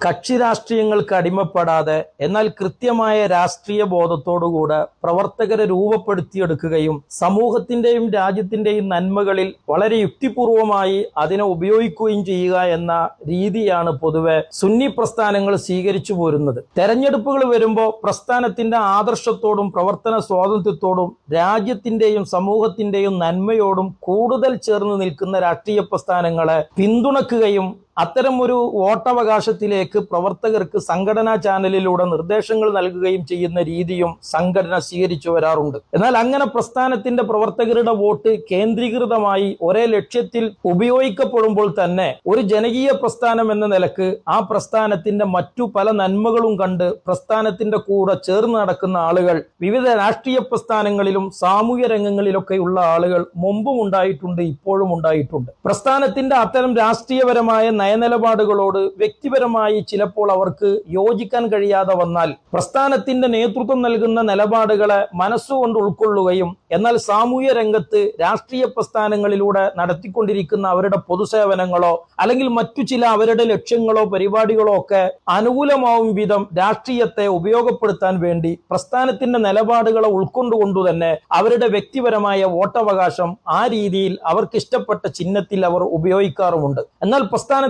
കക്ഷി രാഷ്ട്രീയങ്ങൾക്ക് അടിമപ്പെടാതെ എന്നാൽ കൃത്യമായ രാഷ്ട്രീയ ബോധത്തോടുകൂടെ പ്രവർത്തകരെ രൂപപ്പെടുത്തിയെടുക്കുകയും സമൂഹത്തിന്റെയും രാജ്യത്തിന്റെയും നന്മകളിൽ വളരെ യുക്തിപൂർവമായി അതിനെ ഉപയോഗിക്കുകയും ചെയ്യുക എന്ന രീതിയാണ് പൊതുവെ സുന്നി പ്രസ്ഥാനങ്ങൾ സ്വീകരിച്ചു പോരുന്നത്. തെരഞ്ഞെടുപ്പുകൾ വരുമ്പോൾ പ്രസ്ഥാനത്തിന്റെ ആദർശത്തോടും പ്രവർത്തന സ്വാതന്ത്ര്യത്തോടും രാജ്യത്തിന്റെയും സമൂഹത്തിന്റെയും നന്മയോടും കൂടുതൽ ചേർന്ന് നിൽക്കുന്ന രാഷ്ട്രീയ പ്രസ്ഥാനങ്ങളെ പിന്തുണക്കുകയും അത്തരം ഒരു വോട്ടവകാശത്തിലേക്ക് പ്രവർത്തകർക്ക് സംഘടനാ ചാനലിലൂടെ നിർദ്ദേശങ്ങൾ നൽകുകയും ചെയ്യുന്ന രീതിയും സംഘടന സ്വീകരിച്ചു വരാറുണ്ട്. എന്നാൽ അങ്ങനെ പ്രസ്ഥാനത്തിന്റെ പ്രവർത്തകരുടെ വോട്ട് കേന്ദ്രീകൃതമായി ഒരേ ലക്ഷ്യത്തിൽ ഉപയോഗിക്കപ്പെടുമ്പോൾ തന്നെ ഒരു ജനകീയ പ്രസ്ഥാനം എന്ന നിലയ്ക്ക് ആ പ്രസ്ഥാനത്തിന്റെ മറ്റു പല നന്മകളും കണ്ട് പ്രസ്ഥാനത്തിന്റെ കൂടെ ചേർന്ന് നടക്കുന്ന ആളുകൾ വിവിധ രാഷ്ട്രീയ പ്രസ്ഥാനങ്ങളിലും സാമൂഹ്യ രംഗങ്ങളിലൊക്കെയുള്ള ആളുകൾ മുമ്പും ഉണ്ടായിട്ടുണ്ട് ഇപ്പോഴും ഉണ്ടായിട്ടുണ്ട്. പ്രസ്ഥാനത്തിന്റെ അത്തരം രാഷ്ട്രീയപരമായ നയനിലപാടുകളോട് വ്യക്തിപരമായി ചിലപ്പോൾ അവർക്ക് യോജിക്കാൻ കഴിയാതെ വന്നാൽ പ്രസ്ഥാനത്തിന്റെ നേതൃത്വം നൽകുന്ന നിലപാടുകളെ മനസ്സുകൊണ്ട് ഉൾക്കൊള്ളുകയും എന്നാൽ സാമൂഹ്യ രംഗത്ത് രാഷ്ട്രീയ പ്രസ്ഥാനങ്ങളിലൂടെ നടത്തിക്കൊണ്ടിരിക്കുന്ന അവരുടെ പൊതുസേവനങ്ങളോ അല്ലെങ്കിൽ മറ്റു ചില അവരുടെ ലക്ഷ്യങ്ങളോ പരിപാടികളോ ഒക്കെ അനുകൂലമാവും വിധം രാഷ്ട്രീയത്തെ ഉപയോഗപ്പെടുത്താൻ വേണ്ടി പ്രസ്ഥാനത്തിന്റെ നിലപാടുകളെ ഉൾക്കൊണ്ടുകൊണ്ടു തന്നെ അവരുടെ വ്യക്തിപരമായ വോട്ടവകാശം ആ രീതിയിൽ അവർക്ക് ഇഷ്ടപ്പെട്ട ചിഹ്നത്തിൽ അവർ ഉപയോഗിക്കാറുമുണ്ട്. എന്നാൽ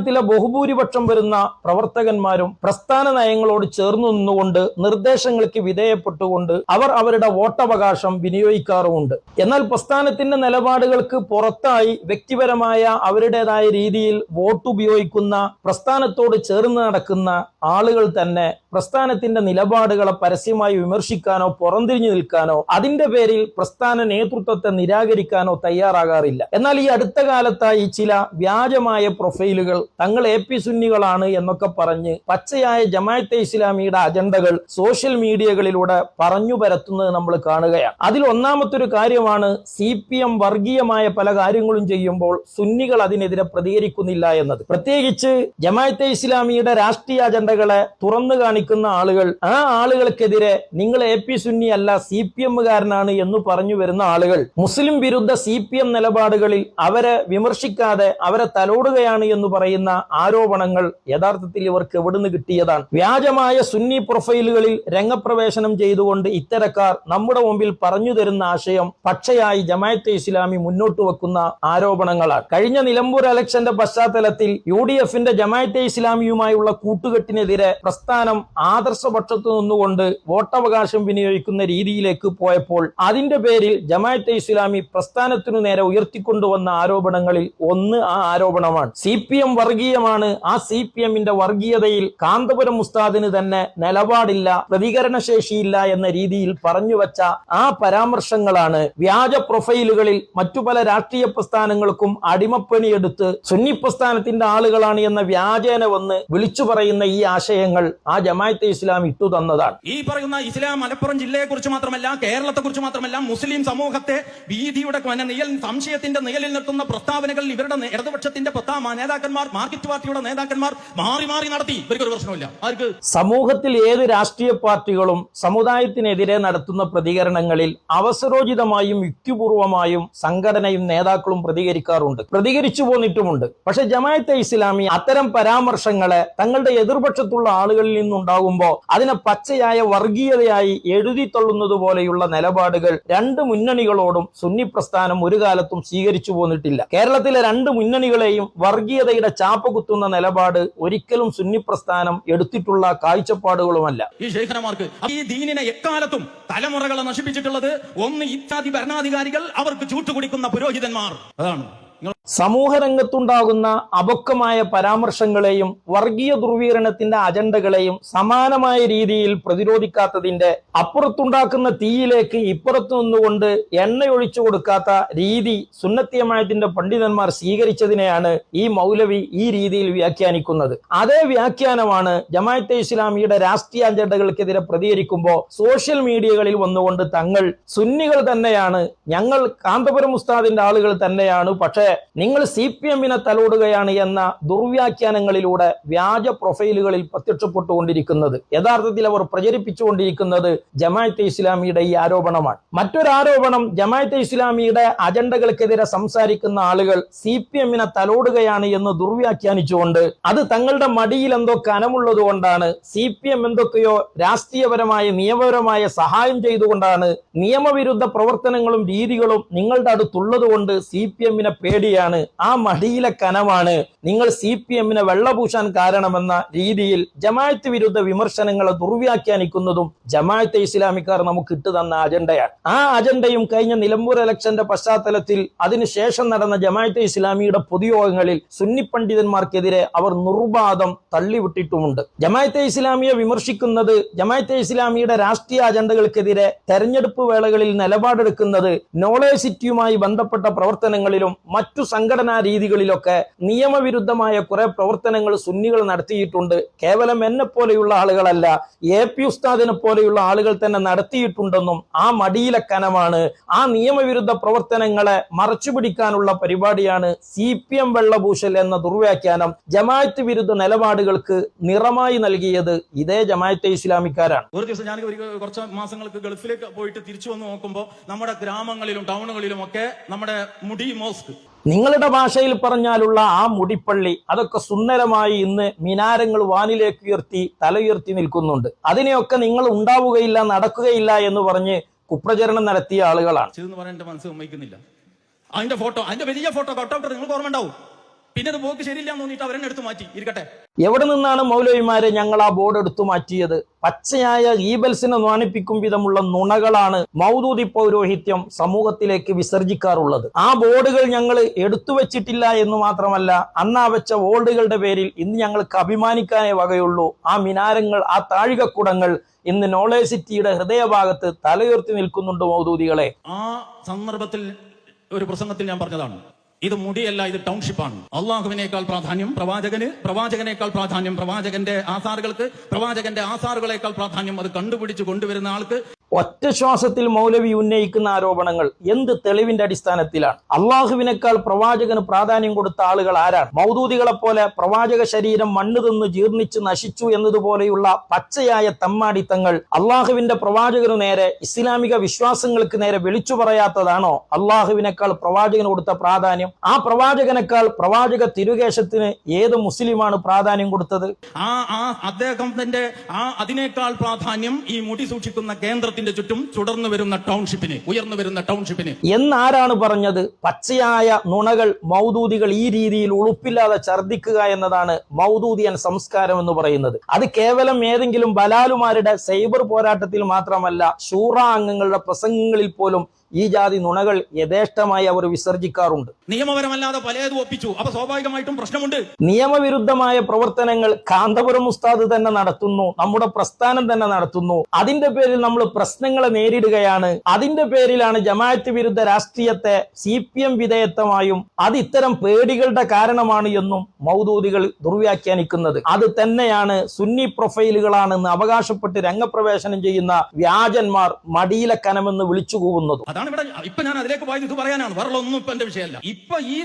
പ്രസ്ഥാനത്തിലെ ബഹുഭൂരിപക്ഷം വരുന്ന പ്രവർത്തകന്മാരും പ്രസ്ഥാന നയങ്ങളോട് ചേർന്നു നിന്നുകൊണ്ട് നിർദ്ദേശങ്ങൾക്ക് വിധേയപ്പെട്ടുകൊണ്ട് അവർ അവരുടെ വോട്ടവകാശം വിനിയോഗിക്കാറുമുണ്ട്. എന്നാൽ പ്രസ്ഥാനത്തിന്റെ നിലപാടുകൾക്ക് പുറത്തായി വ്യക്തിപരമായ അവരുടേതായ രീതിയിൽ വോട്ട് ഉപയോഗിക്കുന്ന പ്രസ്ഥാനത്തോട് ചേർന്ന് നടക്കുന്ന ആളുകൾ തന്നെ പ്രസ്ഥാനത്തിന്റെ നിലപാടുകളെ പരസ്യമായി വിമർശിക്കാനോ പുറംതിരിഞ്ഞു നിൽക്കാനോ അതിന്റെ പേരിൽ പ്രസ്ഥാന നേതൃത്വത്തെ നിരാകരിക്കാനോ തയ്യാറാകാറില്ല. എന്നാൽ ഈ അടുത്ത കാലത്തായി ചില വ്യാജമായ പ്രൊഫൈലുകൾ തങ്ങൾ എ പി സുന്നികളാണ് എന്നൊക്കെ പറഞ്ഞ് പച്ചയായ ജമാഅത്തെ ഇസ്ലാമിയുടെ അജണ്ടകൾ സോഷ്യൽ മീഡിയകളിലൂടെ പറഞ്ഞു പരത്തുന്നത് നമ്മൾ കാണുകയാണ്. അതിൽ ഒന്നാമത്തെ ഒരു കാര്യമാണ് സി പി എം വർഗീയമായ പല കാര്യങ്ങളും ചെയ്യുമ്പോൾ സുന്നികൾ അതിനെതിരെ പ്രതികരിക്കുന്നില്ല എന്നത്. പ്രത്യേകിച്ച് ജമാഅത്തെ ഇസ്ലാമിയുടെ രാഷ്ട്രീയ അജണ്ടകളെ തുറന്നു കാണിക്കുന്ന ആളുകൾ ആ ആളുകൾക്കെതിരെ നിങ്ങൾ എ പി സുന്നി അല്ല സി പി എമ്മുകാരനാണ് എന്ന് പറഞ്ഞു വരുന്ന ആളുകൾ മുസ്ലിം വിരുദ്ധ സി പി എം നിലപാടുകളിൽ അവരെ വിമർശിക്കാതെ അവരെ തലോടുകയാണ് എന്ന് പറയുന്ന ആരോപണങ്ങൾ യഥാർത്ഥത്തിൽ ഇവർക്ക് എവിടുന്ന് കിട്ടിയതാണ്? വ്യാജമായ സുന്നി പ്രൊഫൈലുകളിൽ രംഗപ്രവേശനം ചെയ്തുകൊണ്ട് ഇത്തരക്കാർ നമ്മുടെ മുമ്പിൽ പറഞ്ഞു തരുന്ന ആശയം പക്ഷയായി ജമായത്തെ ഇസ്ലാമി മുന്നോട്ട് വെക്കുന്ന ആരോപണങ്ങളാണ്. കഴിഞ്ഞ നിലമ്പൂർ ഇലക്ഷന്റെ പശ്ചാത്തലത്തിൽ യു ഡി എഫിന്റെ ജമായത്തെ ഇസ്ലാമിയുമായുള്ള കൂട്ടുകെട്ടിനെതിരെ പ്രസ്ഥാനം ആദർശപക്ഷത്തു നിന്നുകൊണ്ട് വോട്ടവകാശം വിനിയോഗിക്കുന്ന രീതിയിലേക്ക് പോയപ്പോൾ അതിന്റെ പേരിൽ ജമാഅത്തെ ഇസ്ലാമി പ്രസ്ഥാനത്തിനു നേരെ ഉയർത്തിക്കൊണ്ടുവന്ന ആരോപണങ്ങളിൽ ഒന്ന് ആ ആരോപണമാണ്. സി പി എം വർഗീയമാണ്. ആ സി പി എമ്മിന്റെ വർഗീയതയിൽ കാന്തപുരം മുസ്താദിന് തന്നെ നിലപാടില്ല പ്രതികരണശേഷിയില്ല എന്ന രീതിയിൽ പറഞ്ഞു വച്ച ആ പരാമർശങ്ങളാണ് വ്യാജ പ്രൊഫൈലുകളിൽ മറ്റു പല രാഷ്ട്രീയ പ്രസ്ഥാനങ്ങൾക്കും അടിമപ്പണിയെടുത്ത് സുന്നി പ്രസ്ഥാനത്തിന്റെ ആളുകളാണ് എന്ന വ്യാജേന വന്ന് വിളിച്ചു പറയുന്ന ഈ ആശയങ്ങൾ ആ ജമാഅത്തെ ഇസ്ലാം ഇട്ടു തന്നതാണ്. ഈ പറയുന്ന ഇസ്ലാം മലപ്പുറം ജില്ലയെ കുറിച്ച് മാത്രമല്ല കേരളത്തെ കുറിച്ച് മാത്രമല്ല മുസ്ലിം സമൂഹത്തെ ഭീതിയുടെ നിഴൽ സംശയത്തിന്റെ നിഴലിൽ നിർത്തുന്ന പ്രസ്താവനകൾ ഇവരുടെ ഇടതുപക്ഷത്തിന്റെ നേതാക്കന്മാർ മാർക്കറ്റ് പാർട്ടിയുടെ നേതാക്കന്മാർ മാറി മാറി നടത്തി. ഇവർക്ക് ഒരു പ്രശ്നമില്ല ആർക്ക്? സമൂഹത്തിൽ ഏത് രാഷ്ട്രീയ പാർട്ടികളും സമുദായത്തിനെതിരെ നടത്തുന്ന പ്രതികരണങ്ങളിൽ അവസരോചിതമായും യുക്തിപൂർവമായും സംഘടനയും നേതാക്കളും പ്രതികരിക്കാറുണ്ട്. പ്രതികരിച്ചു പോന്നിട്ടുമുണ്ട്. പക്ഷെ ജമായത്തെ ഇസ്ലാമി അത്തരം പരാമർശങ്ങളെ തങ്ങളുടെ എതിർപക്ഷത്തുള്ള ആളുകളിൽ നിന്നുണ്ടാകുമ്പോൾ അതിനെ പച്ചയായ വർഗീയതയായി എഴുതി തള്ളുന്നത് പോലെയുള്ള നിലപാടുകൾ രണ്ട് മുന്നണികളോടും സുന്നി പ്രസ്ഥാനം ഒരു കാലത്തും സ്വീകരിച്ചു പോന്നിട്ടില്ല. കേരളത്തിലെ രണ്ട് മുന്നണികളെയും വർഗീയതയുടെ ചാപ്പ കുത്തുന്ന നിലപാട് ഒരിക്കലും സുന്നി പ്രസ്ഥാനം എടുത്തിട്ടുള്ള കാഴ്ചപ്പാടുകളുമല്ല. ഈ ശേഖരമാർക്ക് ഈ ദീനിനെ എക്കാലത്തും തലമുറകളെ നശിപ്പിച്ചിട്ടുള്ളത് ഒന്ന് ഇത്യാദി ഭരണാധികാരികൾ അവർക്ക് ചൂട്ടുകുടിക്കുന്ന പുരോഹിതന്മാർ. അതാണ്. സമൂഹ രംഗത്തുണ്ടാകുന്ന അപക്വമായ പരാമർശങ്ങളെയും വർഗീയ ദുർവീരണത്തിന്റെ അജണ്ടകളെയും സമാനമായ രീതിയിൽ പ്രതിരോധിക്കാത്തതിന്റെ അപ്പുറത്തുണ്ടാക്കുന്ന തീയിലേക്ക് ഇപ്പുറത്തു നിന്നുകൊണ്ട് എണ്ണയൊഴിച്ചു കൊടുക്കാത്ത രീതി സുന്നത്തിയമായത്തിന്റെ പണ്ഡിതന്മാർ സ്വീകരിച്ചതിനെയാണ് ഈ മൗലവി ഈ രീതിയിൽ വ്യാഖ്യാനിക്കുന്നത്. അതേ വ്യാഖ്യാനമാണ് ജമാഅത്തെ ഇസ്ലാമിയുടെ രാഷ്ട്രീയ അജണ്ടകൾക്കെതിരെ പ്രതികരിക്കുമ്പോൾ സോഷ്യൽ മീഡിയകളിൽ വന്നുകൊണ്ട് തങ്ങൾ സുന്നികൾ തന്നെയാണ് ഞങ്ങൾ കാന്തപുരം ഉസ്താദിന്റെ ആളുകൾ തന്നെയാണ് പക്ഷേ നിങ്ങൾ സി പി എമ്മിനെ തലോടുകയാണ് എന്ന ദുർവ്യാഖ്യാനങ്ങളിലൂടെ വ്യാജ പ്രൊഫൈലുകളിൽ പ്രത്യക്ഷപ്പെട്ടുകൊണ്ടിരിക്കുന്നത്. യഥാർത്ഥത്തിൽ അവർ പ്രചരിപ്പിച്ചുകൊണ്ടിരിക്കുന്നത് ജമാഅത്തെ ഇസ്ലാമിയുടെ ഈ ആരോപണമാണ്. മറ്റൊരു ആരോപണം ജമാഅത്തെ ഇസ്ലാമിയുടെ അജണ്ടകൾക്കെതിരെ സംസാരിക്കുന്ന ആളുകൾ സി പി എമ്മിനെ തലോടുകയാണ് എന്ന് ദുർവ്യാഖ്യാനിച്ചുകൊണ്ട് അത് തങ്ങളുടെ മടിയിൽ എന്തോ കനമുള്ളത് കൊണ്ടാണ് സി പി എം എന്തൊക്കെയോ രാഷ്ട്രീയപരമായ നിയമപരമായ സഹായം ചെയ്തുകൊണ്ടാണ് നിയമവിരുദ്ധ പ്രവർത്തനങ്ങളും രീതികളും നിങ്ങളുടെ അടുത്തുള്ളത് കൊണ്ട് സി പി എമ്മിനെ പേടിയാണ്. ആ മടിയിലെ കനമാണ് നിങ്ങൾ സി പി എമ്മിനെ വെള്ളപൂശാൻ കാരണമെന്ന രീതിയിൽ ജമാഅത്ത് വിരുദ്ധ വിമർശനങ്ങളെ ദുർവ്യാഖ്യാനിക്കുന്നതും ജമാഅത്തെ ഇസ്ലാമിക്കാർ നമുക്ക് ഇട്ടു തന്ന അജണ്ടയാണ്. ആ അജണ്ടയും കഴിഞ്ഞ നിലമ്പൂർ ഇലക്ഷന്റെ പശ്ചാത്തലത്തിൽ അതിനുശേഷം നടന്ന ജമാഅത്തെ ഇസ്ലാമിയുടെ പൊതുയോഗങ്ങളിൽ സുന്നി പണ്ഡിതന്മാർക്കെതിരെ അവർ നിർബാധം തള്ളിവിട്ടിട്ടുമുണ്ട്. ജമാഅത്തെ ഇസ്ലാമിയെ വിമർശിക്കുന്നത് ജമാഅത്തെ ഇസ്ലാമിയുടെ രാഷ്ട്രീയ അജണ്ടകൾക്കെതിരെ തെരഞ്ഞെടുപ്പ് വേളകളിൽ നിലപാടെടുക്കുന്നത് നോളേജ് സിറ്റിയുമായി ബന്ധപ്പെട്ട പ്രവർത്തനങ്ങളിലും മറ്റു സംഘടനാ രീതികളിലൊക്കെ നിയമവിരുദ്ധമായ കുറെ പ്രവർത്തനങ്ങൾ സുന്നികൾ നടത്തിയിട്ടുണ്ട്. കേവലം എന്നെ പോലെയുള്ള ആളുകളല്ല എ പി ഉസ്താദിനെ പോലെയുള്ള ആളുകൾ തന്നെ നടത്തിയിട്ടുണ്ടെന്നും ആ മടിയിലെ കനമാണ്. ആ നിയമവിരുദ്ധ പ്രവർത്തനങ്ങളെ മറച്ചുപിടിക്കാനുള്ള പരിപാടിയാണ് സി പി എം വെള്ളഭൂഷൽ എന്ന ദുർവ്യാഖ്യാനം ജമാഅത്ത് വിരുദ്ധ നിലപാടുകൾക്ക് നിറമായി നൽകിയത് ഇതേ ജമാഅത്തെ ഇസ്ലാമിക്കാരാണ്. ഒരു ദിവസം ഞാൻ കുറച്ച് മാസങ്ങൾക്ക് ഗൾഫിലേക്ക് പോയിട്ട് തിരിച്ചു വന്ന് നോക്കുമ്പോൾ നമ്മുടെ ഗ്രാമങ്ങളിലും ടൗണുകളിലും ഒക്കെ നമ്മുടെ മുടി മോസ്ക്. നിങ്ങളുടെ ഭാഷയിൽ പറഞ്ഞാലുള്ള ആ മുടിപ്പള്ളി അതൊക്കെ സുന്ദരമായി ഇന്ന് മിനാരങ്ങൾ വാനിലേക്ക് ഉയർത്തി തലയുയർത്തി നിൽക്കുന്നുണ്ട്. അതിനെയൊക്കെ നിങ്ങൾ ഉണ്ടാവുകയില്ല നടക്കുകയില്ല എന്ന് പറഞ്ഞ് കുപ്രചരണം നടത്തിയ ആളുകളാണ്. മനസ്സ് അതിന്റെ ഫോട്ടോ അതിന്റെ വലിയ ഫോട്ടോ കട്ടൗട്ട് നിങ്ങൾക്ക് ഓർമ്മ ഉണ്ടാവും പിന്നെ അത് പോക്ക് ശരിയില്ല എന്ന് തോന്നിയിട്ട് അവരെന്നെ എടുത്തു മാറ്റി. ഇരിക്കട്ടെ. എവിടെ നിന്നാണ് മൗലവിമാരെ ഞങ്ങൾ ആ ബോർഡ് എടുത്തു മാറ്റിയത്? പച്ചയായ ഈബൽസിനെ നാണിപ്പിക്കും വിധമുള്ള നുണകളാണ് മൗദൂദി പൗരോഹിത്യം സമൂഹത്തിലേക്ക് വിസർജിക്കാറുള്ളത്. ആ ബോർഡുകൾ ഞങ്ങൾ എടുത്തു വെച്ചിട്ടില്ല എന്ന് മാത്രമല്ല അന്നാ വെച്ച ബോർഡുകളുടെ പേരിൽ ഇന്ന് ഞങ്ങൾക്ക് അഭിമാനിക്കാനേ വകയുള്ളൂ. ആ മിനാരങ്ങൾ ആ താഴികക്കുടങ്ങൾ ഇന്ന് നോളേജ് സിറ്റിയുടെ ഹൃദയഭാഗത്ത് തലയുയർത്തി നിൽക്കുന്നുണ്ട് മൗദൂദികളെ. ആ സന്ദർഭത്തിൽ ഒരു പ്രസംഗത്തിൽ ഞാൻ പറഞ്ഞതാണ്. ഇത് മുടിയല്ല ഇത് ടൗൺഷിപ്പാണ്. അള്ളാഹുവിനേക്കാൾ പ്രാധാന്യം പ്രവാചകന് പ്രവാചകനേക്കാൾ പ്രാധാന്യം പ്രവാചകന്റെ ആസാറുകൾക്ക് പ്രവാചകന്റെ ആസാറുകളേക്കാൾ പ്രാധാന്യം അത് കണ്ടുപിടിച്ച് കൊണ്ടുവരുന്ന ആൾക്ക്. ഒറ്റ ശ്വാസത്തിൽ മൗലവി ഉന്നയിക്കുന്ന ആരോപണങ്ങൾ എന്ത് തെളിവിന്റെ അടിസ്ഥാനത്തിലാണ്? അള്ളാഹുവിനേക്കാൾ പ്രവാചകന് പ്രാധാന്യം കൊടുത്ത ആളുകൾ ആരാണ്? മൗദൂദികളെ പോലെ പ്രവാചക ശരീരം മണ്ണ് തിന്ന് ജീർണിച്ച് നശിച്ചു എന്നതുപോലെയുള്ള പച്ചയായ തമ്മാടിത്തങ്ങൾ അള്ളാഹുവിന്റെ പ്രവാചകനു നേരെ ഇസ്ലാമിക വിശ്വാസങ്ങൾക്ക് നേരെ വിളിച്ചു പറയാത്തതാണോ? അള്ളാഹുവിനേക്കാൾ പ്രവാചകന് കൊടുത്ത പ്രാധാന്യം ആ പ്രവാചകനേക്കാൾ പ്രവാചക തിരുകേശത്തിന് ഏത് മുസ്ലിമാണ് പ്രാധാന്യം കൊടുത്തത്? ആ ആ അദ്ദേഹം തന്റെ ആ അതിനേക്കാൾ പ്രാധാന്യം ഈ മുടി സൂക്ഷിക്കുന്ന കേന്ദ്രത്തിന്റെ ചുറ്റും തുടർന്നു വരുന്ന ടൗൺഷിപ്പിന് ഉയർന്നു വരുന്ന ടൗൺഷിപ്പിന്. എന്നാരാണ് പറഞ്ഞത്? പച്ചയായ നുണകൾ മൗദൂദികൾ ഈ രീതിയിൽ ഉളുപ്പില്ലാതെ ഛർദ്ദിക്കുക എന്നതാണ് മൗദൂദിയൻ സംസ്കാരം എന്ന് പറയുന്നത്. അത് കേവലം ഏതെങ്കിലും ബലാലുമാരുടെ സൈബർ പോരാട്ടത്തിൽ മാത്രമല്ല ഷൂറ അംഗങ്ങളുടെ പ്രസംഗങ്ങളിൽ പോലും ഈ ജാതി നുണകൾ യഥേഷ്ടമായി അവർ വിസർജിക്കാറുണ്ട്. നിയമപരമല്ലാതെ പലതും ഒപ്പിച്ചു. അപ്പൊ സ്വാഭാവികമായിട്ടും പ്രശ്നമുണ്ട്. നിയമവിരുദ്ധമായ പ്രവർത്തനങ്ങൾ കാന്തപുരം ഉസ്താദ് തന്നെ നടത്തുന്നു നമ്മുടെ പ്രസ്ഥാനം തന്നെ നടത്തുന്നു. അതിന്റെ പേരിൽ നമ്മൾ പ്രശ്നങ്ങളെ നേരിടുകയാണ്. അതിന്റെ പേരിലാണ് ജമാഅത്ത് വിരുദ്ധ രാഷ്ട്രീയത്തെ സി പി എം വിധേയത്വമായും അത് ഇത്തരം പേടികളുടെ കാരണമാണ് എന്നും മൗദൂദികൾ ദുർവ്യാഖ്യാനിക്കുന്നത്. അത് തന്നെയാണ് സുന്നി പ്രൊഫൈലുകളാണെന്ന് അവകാശപ്പെട്ട് രംഗപ്രവേശനം ചെയ്യുന്ന വ്യാജന്മാർ മടിയിലെ കനമെന്ന് വിളിച്ചു കൂവുന്നതും അതാണ് ഇവിടെ ഇപ്പൊ ഞാൻ അതിലേക്ക് പോയത് ഇത് പറയാനാണ്. വേറെ ഒന്നും ഇപ്പൊ എന്റെ വിഷയമല്ല. ഇപ്പൊ ഈ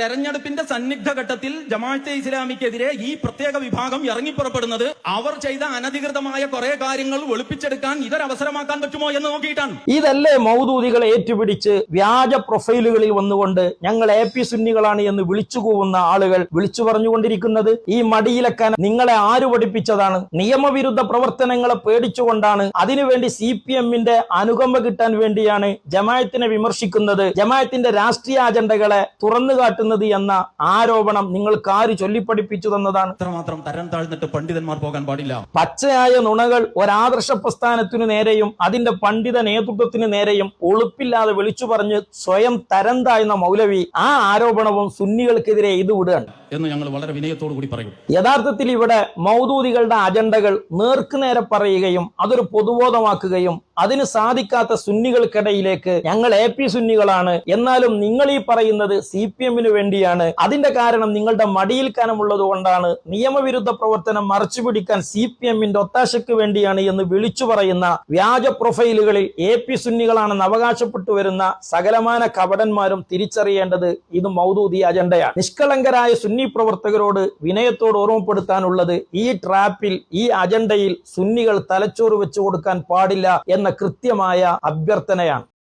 തെരഞ്ഞെടുപ്പിന്റെ സന്നിഗ്ധ ഘട്ടത്തിൽ ജമാഅത്തെ ഇസ്ലാമിക്കെതിരെ ഈ പ്രത്യേക വിഭാഗം ഇറങ്ങിപ്പുറപ്പെടുന്നത് അവർ ചെയ്ത അനധികൃതമായ കുറെ കാര്യങ്ങൾ വെളുപ്പിച്ചെടുക്കാൻ ഇതൊരവസരമാക്കാൻ പറ്റുമോ എന്ന് നോക്കിയിട്ടാണ്. ഇതല്ലേ മൗദൂദികൾ ഏറ്റുപിടിച്ച് വ്യാജ പ്രൊഫൈലുകളിൽ വന്നുകൊണ്ട് ഞങ്ങൾ എ പി സുന്നികളാണ് എന്ന് വിളിച്ചു കൂവുന്ന ആളുകൾ വിളിച്ചു പറഞ്ഞുകൊണ്ടിരിക്കുന്നത്? ഈ മടിയിലക്കാൻ നിങ്ങളെ ആര് പഠിപ്പിച്ചതാണ്? നിയമവിരുദ്ധ പ്രവർത്തനങ്ങളെ പേടിച്ചുകൊണ്ടാണ് അതിനുവേണ്ടി സി പി എമ്മിന്റെ അനുകമ്പ കിട്ടാൻ വേണ്ടിയാണ് ജമായത്തിനെ വിമർശിക്കുന്നത് ജമായത്തിന്റെ രാഷ്ട്രീയ അജണ്ടകളെ തുറന്നു കാട്ടുന്നത് എന്ന ആരോപണം നിങ്ങൾക്ക് ആര് ചൊല്ലിപ്പഠിപ്പിച്ചു തന്നതാണ് ഇത്രമാത്രം തരം താഴ്ന്നിട്ട് പണ്ഡിതന്മാർ പോകാൻ പാടില്ല. പച്ചയായ നുണകൾ ഒരാദർശ പ്രസ്ഥാനത്തിനു നേരെയും അതിന്റെ പണ്ഡിത നേതൃത്വത്തിന് നേരെയും ഒളുപ്പില്ലാതെ വിളിച്ചു പറഞ്ഞ് സ്വയം തരം താഴ്ന്ന മൗലവി ആ ആരോപണവും സുന്നികൾക്കെതിരെ ഇത് വിടുകയാണ്. എന്ന് ഞങ്ങൾ വളരെ വിനയത്തോടു കൂടി പറയും. യഥാർത്ഥത്തിൽ ഇവിടെ മൗദൂദികളുടെ അജണ്ടകൾ നേർക്കുനേരെ പറയുകയും അതൊരു പൊതുബോധമാക്കുകയും അതിന് സാധിക്കാത്ത സുന്നികൾക്കിടയിലേക്ക് ഞങ്ങൾ എ പി സുന്നികളാണ്. എന്നാലും നിങ്ങൾ ഈ പറയുന്നത് സി പി എമ്മിന് വേണ്ടിയാണ്. അതിന്റെ കാരണം നിങ്ങളുടെ മടിയിൽ കനമുള്ളത് കൊണ്ടാണ് നിയമവിരുദ്ധ പ്രവർത്തനം മറച്ചുപിടിക്കാൻ സി പി എമ്മിന്റെ ഒത്താശയ്ക്ക് വേണ്ടിയാണ് എന്ന് വിളിച്ചു പറയുന്ന വ്യാജ പ്രൊഫൈലുകളിൽ എ പി സുന്നികളാണെന്ന് അവകാശപ്പെട്ടു വരുന്ന സകലമാന കപടന്മാരും തിരിച്ചറിയേണ്ടത് ഇത് മൗദൂദി അജണ്ടയാണ്. നിഷ്കളങ്കരായ സുന്നി പ്രവർത്തകരോട് വിനയത്തോട് ഓർമ്മപ്പെടുത്താനുള്ളത് ഈ ട്രാപ്പിൽ ഈ അജണ്ടയിൽ സുന്നികൾ തലച്ചോറ് വെച്ചു കൊടുക്കാൻ പാടില്ല എന്ന കൃത്യമായ അഭ്യർത്ഥനയാണ്.